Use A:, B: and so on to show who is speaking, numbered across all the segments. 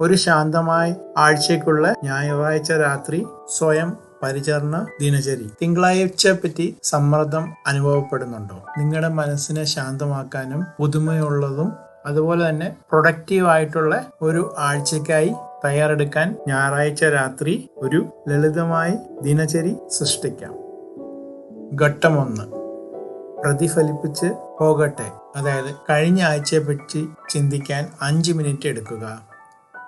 A: ഒരു ശാന്തമായ ആഴ്ചയ്ക്കുള്ള ഞായറാഴ്ച രാത്രി സ്വയം പരിചരണ ദിനചരി തിങ്കളാഴ്ചയെ പറ്റി സമ്മർദ്ദം അനുഭവപ്പെടുന്നുണ്ടോ? നിങ്ങളുടെ മനസ്സിനെ ശാന്തമാക്കാനും പുതുമയുള്ളതും അതുപോലെ തന്നെ പ്രൊഡക്റ്റീവ് ആയിട്ടുള്ള ഒരു ആഴ്ചയ്ക്കായി തയ്യാറെടുക്കാൻ ഞായറാഴ്ച രാത്രി ഒരു ലളിതമായി ദിനചരി സൃഷ്ടിക്കാം. ഘട്ടം ഒന്ന്. പ്രതിഫലിപ്പിച്ച് പോകട്ടെ. അതായത് കഴിഞ്ഞ ആഴ്ചയെ പറ്റി ചിന്തിക്കാൻ അഞ്ച് മിനിറ്റ് എടുക്കുക.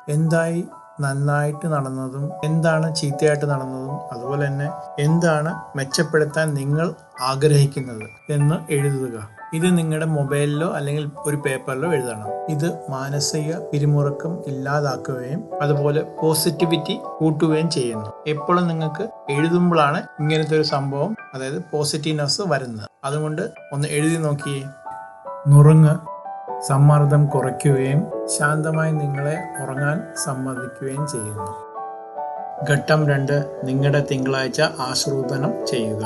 A: എന്തായി നന്നായിട്ട് നടന്നതും എന്താണ് ചീത്തയായിട്ട് നടന്നതും അതുപോലെ തന്നെ എന്താണ് മെച്ചപ്പെടുത്താൻ നിങ്ങൾ ആഗ്രഹിക്കുന്നത് എന്ന് എഴുതുക. ഇത് നിങ്ങളുടെ മൊബൈലിലോ അല്ലെങ്കിൽ ഒരു പേപ്പറിലോ എഴുതണം. ഇത് മാനസിക പിരിമുറുക്കം ഇല്ലാതാക്കുകയും അതുപോലെ പോസിറ്റിവിറ്റി കൂട്ടുകയും ചെയ്യുന്നു. എപ്പോഴും നിങ്ങൾക്ക് എഴുതുമ്പോഴാണ് ഇങ്ങനത്തെ ഒരു സംഭവം അതായത് പോസിറ്റീവ്നെസ് വരുന്നത്. അതുകൊണ്ട് ഒന്ന് എഴുതി നോക്കിയേ. നുറുങ്ങ് സമ്മർദ്ദം കുറയ്ക്കുകയും ശാന്തമായി നിങ്ങളെ ഉറങ്ങാൻ സമ്മതിക്കുകയും ചെയ്യുന്നു. ഘട്ടം രണ്ട് നിങ്ങളുടെ തിങ്കളാഴ്ച ആസൂത്രണം ചെയ്യുക.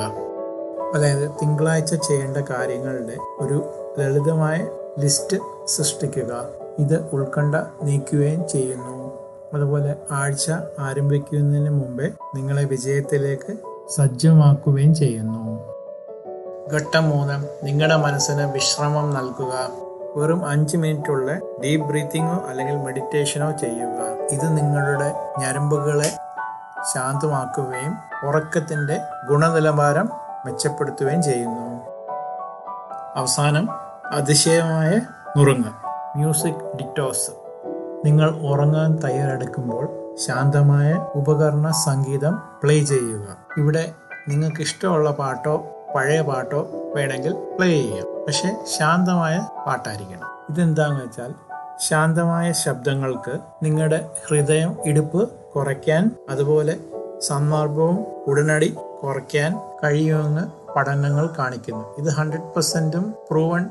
A: അതായത് തിങ്കളാഴ്ച ചെയ്യേണ്ട കാര്യങ്ങളുടെ ഒരു ലളിതമായ ലിസ്റ്റ് സൃഷ്ടിക്കുക. ഇത് ഉൾക്കണ്ഠ നീക്കുകയും ചെയ്യുന്നു. അതുപോലെ ആഴ്ച ആരംഭിക്കുന്നതിന് മുമ്പേ നിങ്ങളെ വിജയത്തിലേക്ക് സജ്ജമാക്കുകയും ചെയ്യുന്നു. ഘട്ടം മൂന്ന് നിങ്ങളുടെ മനസ്സിന് വിശ്രമം നൽകുക. വെറും അഞ്ച് മിനിറ്റുള്ള ഡീപ് ബ്രീത്തിങ്ങോ അല്ലെങ്കിൽ മെഡിറ്റേഷനോ ചെയ്യുക. ഇത് നിങ്ങളുടെ ഞരമ്പുകളെ ശാന്തമാക്കുകയും ഉറക്കത്തിന്റെ ഗുണനിലവാരം മെച്ചപ്പെടുത്തുകയും ചെയ്യുന്നു. അവസാനം അതിശയമായ നുറുങ്ങ്. മ്യൂസിക് ഡിറ്റോസ് നിങ്ങൾ ഉറങ്ങാൻ തയ്യാറെടുക്കുമ്പോൾ ശാന്തമായ ഉപകരണ സംഗീതം പ്ലേ ചെയ്യുക. ഇവിടെ നിങ്ങൾക്ക് ഇഷ്ടമുള്ള പാട്ടോ പഴയ പാട്ടോ വേണമെങ്കിൽ പ്ലേ ചെയ്യാം. പക്ഷെ ശാന്തമായ പാട്ടായിരിക്കണം. ഇതെന്താന്ന് വെച്ചാൽ ശാന്തമായ ശബ്ദങ്ങൾക്ക് നിങ്ങളുടെ ഹൃദയം ഇടുപ്പ് കുറയ്ക്കാൻ അതുപോലെ സന്ദർഭവും ഉടനടി കുറയ്ക്കാൻ കഴിയുമെന്ന് പഠനങ്ങൾ കാണിക്കുന്നു. ഇത് ഹൺഡ്രഡ് പെർസെന്റും പ്രൂവൺ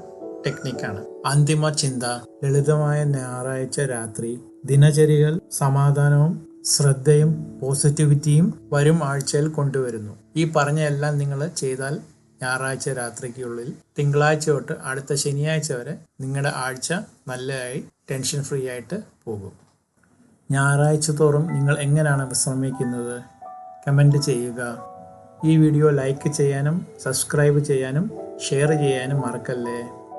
A: ടെക്നിക്കാണ് അന്തിമ ചിന്ത ലളിതമായ ഞായറാഴ്ച രാത്രി ദിനചര്യകൾ സമാധാനവും ശ്രദ്ധയും പോസിറ്റിവിറ്റിയും വരും ആഴ്ചയിൽ കൊണ്ടുവരുന്നു. ഈ പറഞ്ഞ എല്ലാം നിങ്ങൾ ചെയ്താൽ ഞായറാഴ്ച രാത്രിക്കുള്ളിൽ തിങ്കളാഴ്ച തൊട്ട് അടുത്ത ശനിയാഴ്ച വരെ നിങ്ങളുടെ ആഴ്ച നല്ലതായി ടെൻഷൻ ഫ്രീ ആയിട്ട് പോകും. ഞായറാഴ്ച തോറും നിങ്ങൾ എങ്ങനെയാണ് വിശ്രമിക്കുന്നത്? കമന്റ് ചെയ്യുക. ഈ വീഡിയോ ലൈക്ക് ചെയ്യാനും സബ്സ്ക്രൈബ് ചെയ്യാനും ഷെയർ ചെയ്യാനും മറക്കല്ലേ?